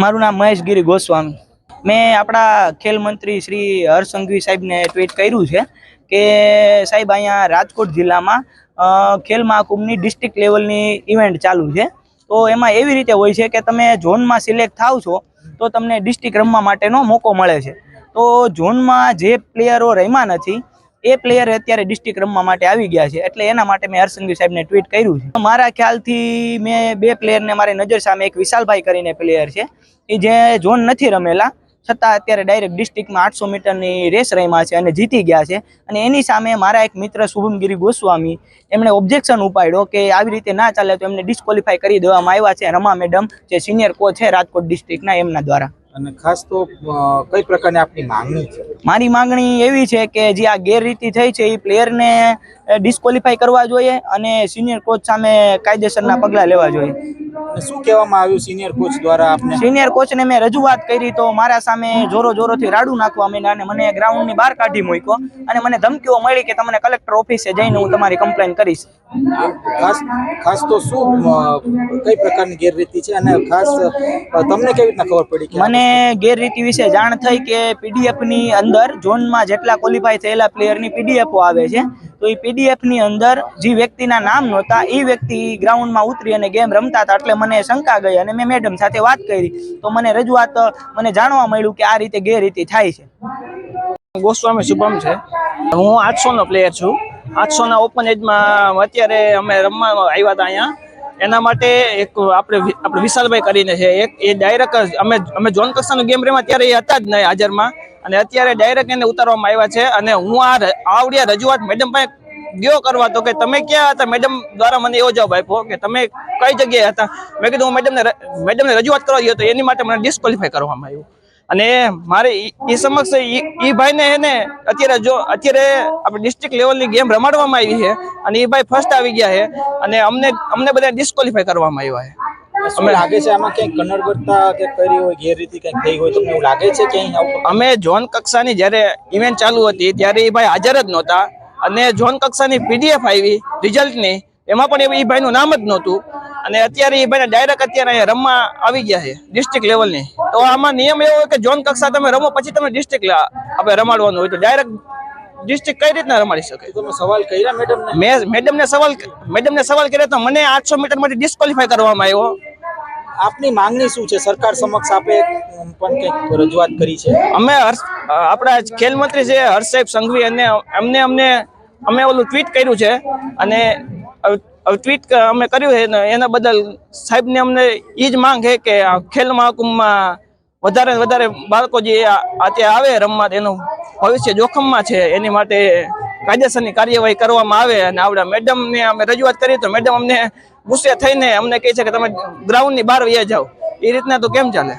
મારું નામ મહેશ ગિરી ગોસ્વામી. મેં આપણા ખેલ મંત્રી શ્રી હર્ષ સંઘવી સાહેબને ટ્વીટ કર્યું છે કે સાહેબ, અહીંયા રાજકોટ જિલ્લામાં ખેલ મહાકુંભની ડિસ્ટ્રિક્ટ લેવલની ઇવેન્ટ ચાલુ છે. તો એમાં એવી રીતે હોય છે કે તમે ઝોનમાં સિલેક્ટ થાવ છો, તો તમને ડિસ્ટ્રિક્ટ રમવા માટેનો મોકો મળે છે. તો ઝોનમાં જે પ્લેયરો રમ્યા નથી એ પ્લેયર અત્યારે ડિસ્ટ્રિક્ટ રમવા માટે આવી ગયા છે. એટલે એના માટે મેં હર્ષંગી સાહેબને ટ્વીટ કર્યું છે. મારા ખ્યાલથી મેં બે પ્લેયરને મારી નજર સામે એક વિશાલભાઈ કરીને પ્લેયર છે. એ જે ઝોન નથી રમેલા, છતાં અત્યારે ડાયરેક્ટ ડિસ્ટ્રિક્ટમાં આઠસો મીટરની રેસ રમ્યા છે અને જીતી ગયા છે. અને એની સામે મારા એક મિત્ર શુભમગીરી ગોસ્વામી, એમણે ઓબ્જેક્શન ઉપાડ્યો કે આવી રીતે ના ચાલે તો એમને ડિસ્કોલિફાય કરી દેવામાં આવ્યા છે. રમા મેડમ જે સિનિયર કોચ છે રાજકોટ ડિસ્ટ્રિક્ટના એમના દ્વારા. અને ખાસ તો કઈ પ્રકારની આપની માંગણી છે? મારી માંગણી એવી છે કે જે આ ગેરરીતિ થઈ છે એ પ્લેયરને ડિસ્કોલિફાય કરવા જોઈએ અને સિનિયર કોચ સામે કાયદેસરના પગલાં લેવા જોઈએ. શું કહેવામાં આવ્યું સિનિયર કોચ દ્વારા આપને? સિનિયર કોચને મેં રજૂઆત કરી તો મારા સામે જોરો જોરોથી રાડું નાખવા માંડ્યા અને મને ગ્રાઉન્ડની બહાર કાઢી મૂક્યો અને મને ધમકીઓ મળી કે તમને કલેક્ટર ઓફિસે જઈને હું તમારી કમ્પ્લેન કરીશ. ખાસ ખાસ તો શું કઈ પ્રકારની ગેરરીતિ છે અને ખાસ તમને કેવી રીતના ખબર પડી મને ગેરરીતિ વિશે જાણ થઈ કે પીડીએફની અંદર ઝોનમાં જેટલા ક્વોલિફાય થયેલા પ્લેયરની પીડીએફ આવે છે, તો એ પીડીએફની અંદર જે વ્યક્તિના નામ નહોતા, એ વ્યક્તિ ગ્રાઉન્ડમાં ઉતરી અને ગેમ રમતા હતા એટલે મને શંકા ગઈ અને મેં મેડમ સાથે વાત કરી. તો મને રજૂઆત, મને જાણવા મળ્યું કે આ રીતે ગેરરીતિ થાય છે. ગોસ્વામી શુભમ છે. હું આઠસો નો પ્લેયર છું. આઠસોના ઓપન એજમાં અત્યારે અમે રમવા આવ્યા હતા અહીંયા. એના માટે એક આપણે આપણે વિશાલભાઈ કરીને છે. એક એ ડાયરેક્ટ અમે અમે ઝોન કક્ષાનો ગેમ રમ્યા ત્યારે એ હતા જ નહીં હાજરમાં. અને અત્યારે ડાયરેક્ટ એને ઉતારવામાં આવ્યા છે અને હું આ આવડ્યા રજૂઆત મેડમ પાસે ગયો કરવા તો કે તમે ક્યાં હતા? મેડમ દ્વારા મને એવો જવાબ આપ્યો કે તમે કઈ જગ્યાએ હતા? મેં કીધું હું મેડમને મેડમને રજૂઆત કરવા ગયો તો એની માટે મને ડિસ્કવોલિફાય કરવામાં આવ્યું. અને મારે એ સમક્ષ એ ભાઈને હે ને અત્યારે જો, અત્યારે આપણે ડિસ્ટ્રિક્ટ લેવલની ગેમ રમાડવામાં આવી છે અને એ ભાઈ ફર્સ્ટ આવી ગયા છે અને અમને અમને બધા ડિસ્કવોલિફાય કરવામાં આવ્યા છે. શું લાગે છે? આમાં ક્યાંક કનડગતતા કે કરી હોય ગેરરીતિ ક્યાંક થઈ હોય તમને એવું લાગે છે કે આવું અમે ઝોન કક્ષાની જ્યારે ઇવેન્ટ ચાલુ હતી ત્યારે એ ભાઈ હાજર જ નહોતા. અને ઝોન કક્ષાની પીડીએફ આવી રિઝલ્ટની એમાં પણ એ ભાઈનું નામ જ નહોતું. અને અત્યારે એ ભાઈને ડાયરેક્ટ અત્યારે અહીંયા રમવા આવી ગયા છે ડિસ્ટ્રિક્ટ લેવલની તો આમાં નિયમ એવો હોય કે ઝોન કક્ષા તમે રમો પછી તમે ડિસ્ટ્રિક્ટ આપણે રમાડવાનું હોય તો ડાયરેક્ટ ડિસ્ટ્રિક્ટ કઈ રીતના રમાડી શકે? તમે સવાલ કર્યા મેડમ મેં મેડમને સવાલ મેડમને સવાલ કર્યો તો મને આઠસો મીટર માટે ડિસ્કોલિફાય કરવામાં આવ્યો. આપની માંગણી શું છે? સરકાર સમક્ષ આપે પણ કંઈક રજૂઆત કરી છે. અમે આપણા ખેલ મંત્રી છે હર્ષ સાહેબ સંઘવી અને અમને અમને, અમે ઓલું ટ્વીટ કર્યું છે અને ટ્વીટ અમે કર્યું છે એના બદલ સાહેબને અમને એ જ માંગ છે કે ખેલ મહાકુંભમાં વધારે વધારે બાળકો જે આ આવે રમવા તેનું ભવિષ્ય જોખમમાં છે, એની માટે કાયદેસરની કાર્યવાહી કરવામાં આવે અને આવડા મેડમને અમે રજૂઆત કરી તો મેડમ અમને ગુસ્સે થઈને અમને કહે છે કે તમે ગ્રાઉન્ડની બહાર વહી જાઓ. એ રીતના તો કેમ ચાલે?